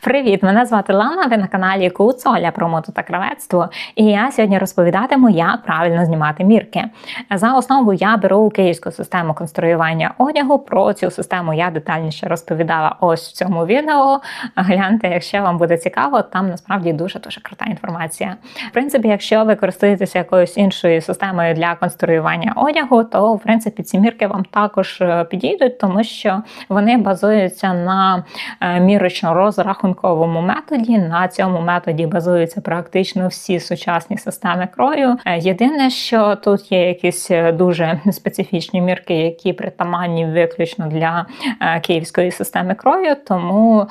Привіт, мене звати Лана. Ви на каналі Куцоля про мото та кравецтво. І я сьогодні розповідатиму, як правильно знімати мірки. За основу я беру київську систему конструювання одягу. Про цю систему я детальніше розповідала ось в цьому відео. Гляньте, якщо вам буде цікаво, там насправді дуже дуже крута інформація. В принципі, якщо ви користуєтеся якоюсь іншою системою для конструювання одягу, то в принципі ці мірки вам також е, підійдуть, тому що вони базуються на е, мірочно розрахунку рахунковому методі. На цьому методі базуються практично всі сучасні системи крою. Е, єдине, що тут є якісь е, дуже специфічні мірки, які притаманні виключно для е, київської системи крою. Тому,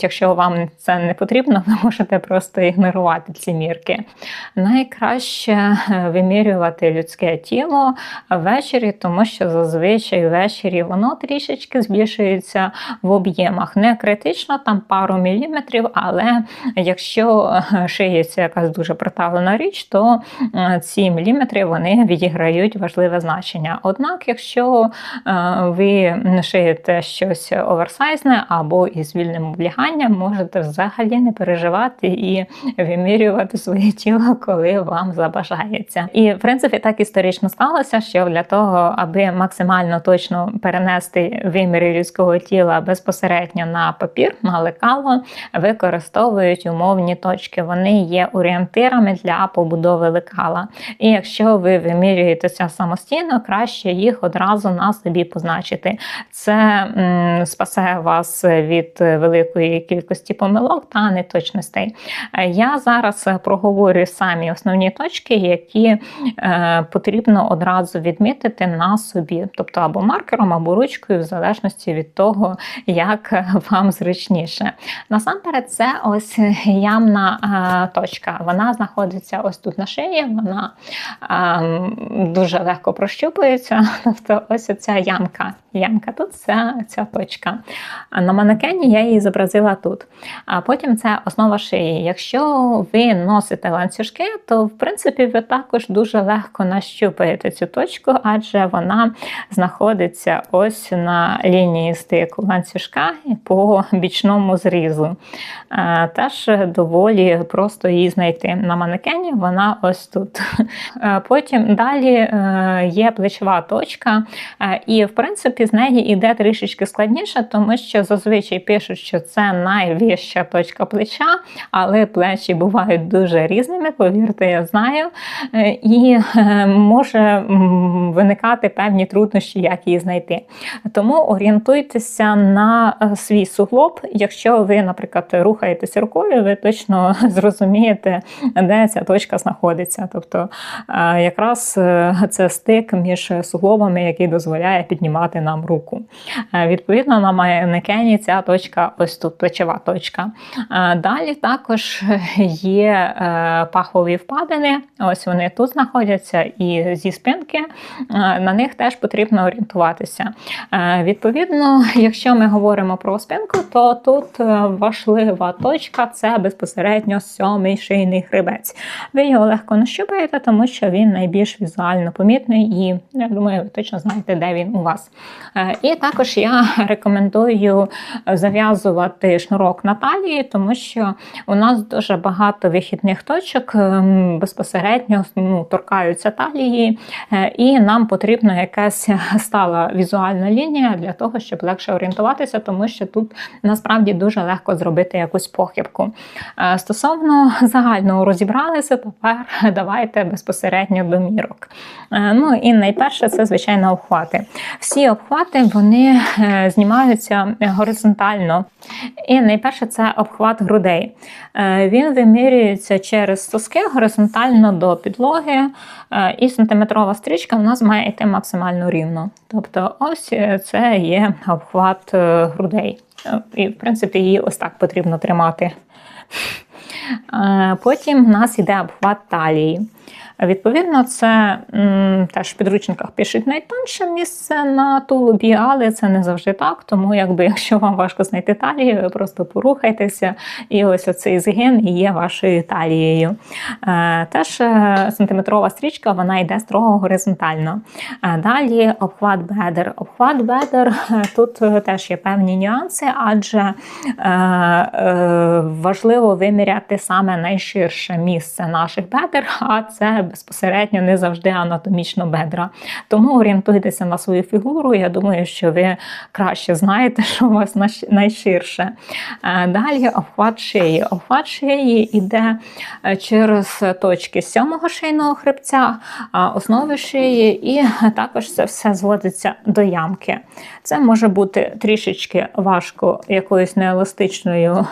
якщо вам це не потрібно, ви можете просто ігнорувати ці мірки. Найкраще вимірювати людське тіло ввечері, тому що зазвичай ввечері воно трішечки збільшується в об'ємах. Не критично, там пару міліметрів, але якщо е, шиється якась дуже приталена річ, то е, ці міліметри вони відіграють важливе значення. Однак, якщо е, ви шиєте щось оверсайзне або із вільним обліганням, можете взагалі не переживати і вимірювати своє тіло, коли вам забажається. І в принципі так історично сталося, що для того, аби максимально точно перенести виміри людського тіла безпосередньо на папір, на лекало, використовують умовні точки. Вони є орієнтирами для побудови лекала. І якщо ви вимірюєтеся самостійно, краще їх одразу на собі позначити. Це м, спасе вас від великої кількості помилок та неточностей. Я зараз проговорю самі основні точки, які е, потрібно одразу відмітити на собі, тобто або маркером, або ручкою, в залежності від того, як вам зручніше. Насамперед, це ось ямна е, точка. Вона знаходиться ось тут на шиї, вона е, дуже легко прощупується. Тобто, ось ця ямка. Ямка тут це ця точка. На манекені я її зобразила тут. А потім це основа шиї. Якщо ви носите ланцюжки, то в принципі ви також дуже легко нащупаєте цю точку, адже вона знаходиться ось на лінії стику ланцюжка по бічному зрізу. Теж доволі просто її знайти. На манекені вона ось тут. Потім далі е, є плечова точка, е, і в принципі з неї йде трішечки складніше, тому що зазвичай пишуть, що це найвища точка плеча, але плечі бувають дуже різними, повірте, я знаю. Е, і е, може виникати певні труднощі, як її знайти. Тому орієнтуйтеся на е, свій суглоб. Якщо ви, наприклад, рухаєтесь рукою, ви точно зрозумієте, де ця точка знаходиться. Тобто якраз це стик між суглобами, який дозволяє піднімати нам руку. Е, відповідно, на манекені ця точка, ось тут плечова точка. Е, далі також є е, пахові впадини, ось вони тут знаходяться, і зі спинки на них теж потрібно орієнтуватися. Відповідно, якщо ми говоримо про спинку, то тут важлива точка це безпосередньо сьомий шийний хребець. Ви його легко нащупаєте, тому що він найбільш візуально помітний, і я думаю, ви точно знаєте, де він у вас. Е, і також я рекомендую зав'язувати шнурок на талії, тому що у нас дуже багато вихідних точок ем, безпосередньо ну, торкаються талії, е, і нам потрібна якась стала візуальна лінія для того, щоб легше орієнтуватися, тому що тут насправді дуже легко зробити якусь похибку. Е, стосовно загального розібралися, тепер давайте безпосередньо до мірок. Ну і найперше, це звичайно обхвати. Всі обхвати вони е, знімаються горизонтально. І найперше це обхват грудей. Е, він вимірюється через соски горизонтально до підлоги, е, і сантиметрова стрічка в нас має йти максимально рівно. Тобто, ось це є обхват грудей. І, в принципі, її ось так потрібно тримати. Потім в нас йде обхват талії. Відповідно, це теж в підручниках пишуть найтонше місце на тулубі, але це не завжди так. Тому, якби якщо вам важко знайти талію, ви просто порухайтеся, і ось оцей згин є вашою талією. Е, теж е, сантиметрова стрічка вона йде строго горизонтально. Е, далі обхват бедер. Обхват бедер тут теж є певні нюанси, адже важливо виміряти саме найширше місце наших бедер, а це безпосередньо не завжди анатомічно бедра. Тому орієнтуйтеся на свою фігуру. Я думаю, що ви краще знаєте, що у вас найширше. Е, Далі обхват шиї. Обхват шиї йде е, через точки сьомого шийного хребця, основи шиї, і також це все зводиться до ямки. Це може бути трішечки важко якоюсь нееластичною е,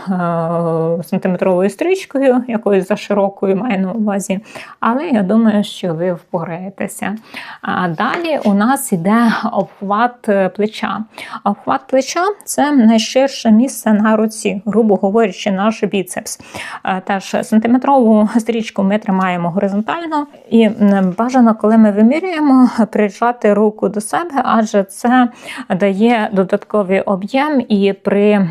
сантиметровою стрічкою, якоюсь заширокою маю на увазі. Але я думаю, що ви впораєтеся. А далі у нас йде обхват е, плеча. Обхват плеча це найширше місце на руці, грубо говорячи, наш біцепс. Е, Теж сантиметрову стрічку ми тримаємо горизонтально, і бажано, коли ми вимірюємо, прижати руку до себе, адже це дає додатковий об'єм, і при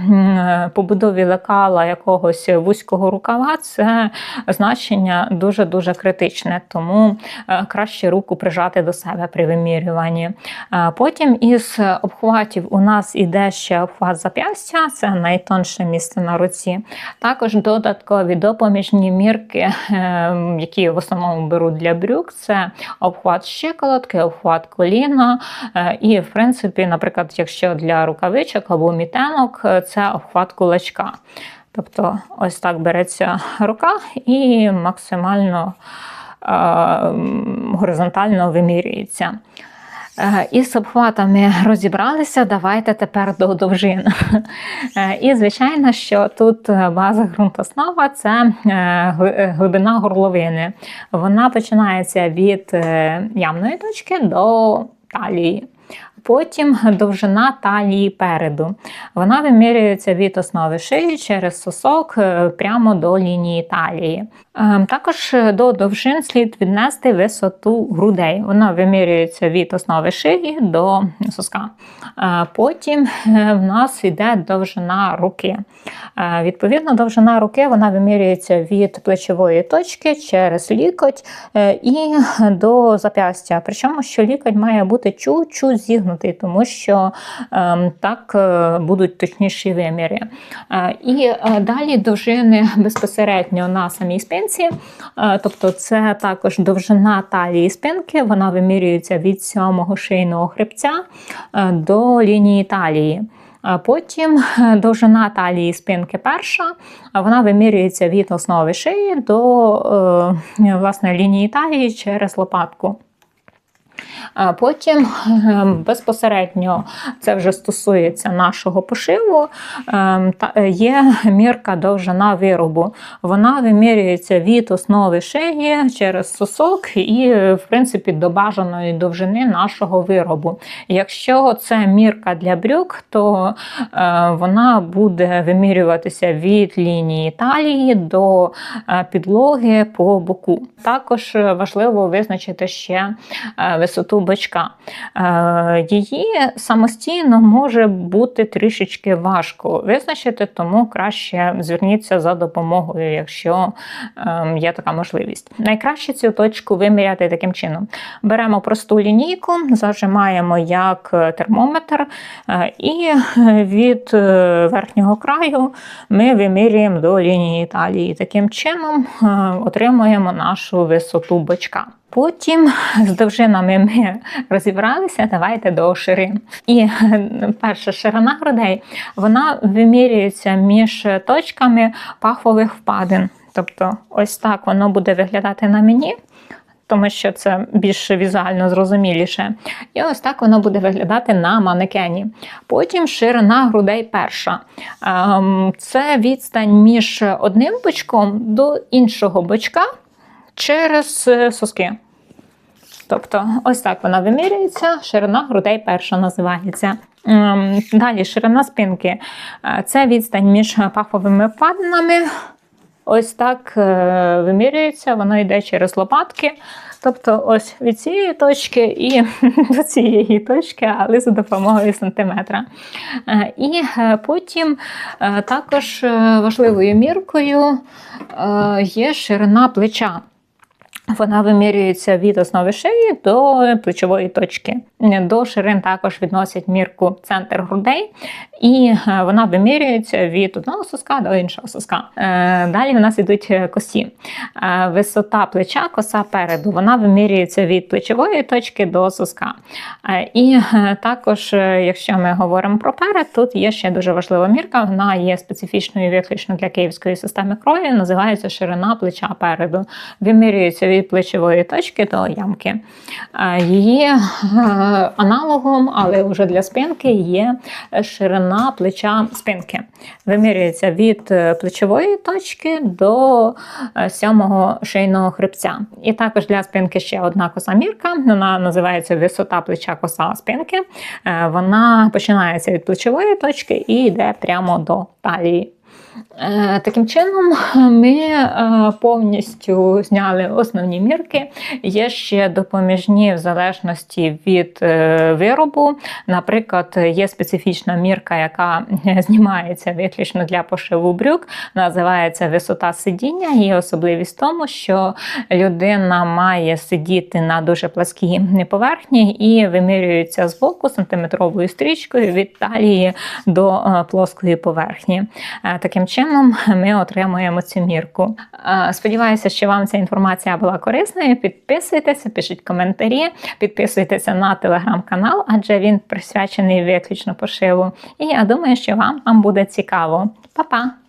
побудові лекала якогось вузького рукава це значення дуже дуже критичне, тому е, краще руку прижати до себе при вимірюванні. Е, Потім із обхватів у нас іде ще обхват зап'ястя, це найтонше місце на руці. Також додаткові допоміжні мірки, е, які в основному беруть для брюк, це обхват щиколотки, обхват коліна. І, в принципі, наприклад, якщо для рукавичок або мітенок, це обхват кулачка. Тобто, ось так береться рука і максимально горизонтально вимірюється. Е, Із обхватами розібралися, давайте тепер до довжин. Е, І, звичайно, що тут е, база ґрунтоснова це гли- глибина горловини. Вона починається від ямної точки до талії. Потім довжина талії переду. Вона вимірюється від основи шиї через сосок е, прямо до лінії талії. Е, Також е, до довжин слід віднести висоту грудей. Вона вимірюється від основи шиї до соска. Потім в нас йде довжина руки. Відповідно, довжина руки вона вимірюється від плечової точки через лікоть і до зап'ястя. Причому, що лікоть має бути чуть-чуть зігнутий, тому що ем, так е, будуть точніші виміри. Е, І е, далі довжини безпосередньо на самій спинці, тобто це також довжина талії спинки, вона вимірюється від сьомого шийного хребця до лінії талії. Потім довжина талії спинки перша, вона вимірюється від основи шиї до власне, лінії талії через лопатку. А Потім е, безпосередньо це вже стосується нашого пошиву. е, та- е, Є мірка довжина виробу. Вона вимірюється від основи шиї через сосок і, в принципі, до бажаної довжини нашого виробу. Якщо це мірка для брюк, то е, вона буде вимірюватися від лінії талії до е, підлоги по боку. Також важливо визначити ще висоту бочка. Е, Її самостійно може бути трішечки важко визначити, тому краще зверніться за допомогою, якщо е, є така можливість. Найкраще цю точку виміряти таким чином: беремо просту лінійку, зажимаємо як термометр, е, і від е, верхнього краю ми вимірюємо до лінії талії. Таким чином отримуємо нашу висоту бочка. Потім з довжинами ми розібралися. Давайте до ширин. І е, перша ширина грудей вона вимірюється між точками пахових впадин. Тобто, ось так воно буде виглядати на мені. Тому що це більш візуально зрозуміліше. І ось так воно буде виглядати на манекені. Потім ширина грудей перша. Ем, Це відстань між одним бочком до іншого бочка через е, соски. Тобто, ось так вона вимірюється, ширина грудей перша називається. Ем, Далі ширина спинки Е, це відстань між паховими впадинами ось так е, вимірюється, воно йде через лопатки. Тобто ось від цієї точки і до цієї точки, але за допомогою сантиметра. Е, І потім також важливою міркою є ширина плеча. Вона вимірюється від основи шиї до плечової точки. До ширин також відносять мірку центр грудей, і е, вона вимірюється від одного соска до іншого соска. Е, Далі у нас йдуть косі. Е, Висота плеча, коса переду, вона вимірюється від плечової точки до соска. І також, якщо ми говоримо про перед, тут є ще дуже важлива мірка. Вона є специфічною виключно для київської системи крові, називається ширина плеча переду. Вимірюється від плечової точки до ямки. Її е, аналогом, але вже для спинки, є ширина плеча спинки. Вимірюється від е, плечової точки до е, сьомого шийного хребця. І також для спинки ще одна коса мірка. Вона називається висота плеча коса спинки. Вона починається від плечової точки і йде прямо до талії. Е, Таким чином, ми е, повністю зняли основні мірки. Є ще допоміжні в залежності від е, виробу. Наприклад, є специфічна мірка, яка знімається виключно для пошиву брюк, називається висота сидіння. Її особливість в тому, що людина має сидіти на дуже пласкій поверхні і вимірюється з боку сантиметровою стрічкою від талії до плоскої поверхні. Е, Чином ми отримуємо цю мірку. Сподіваюся, що вам ця інформація була корисною. Підписуйтеся, пишіть коментарі, підписуйтеся на телеграм-канал, адже він присвячений виключно пошиву. І я думаю, що вам, вам буде цікаво. Па-па!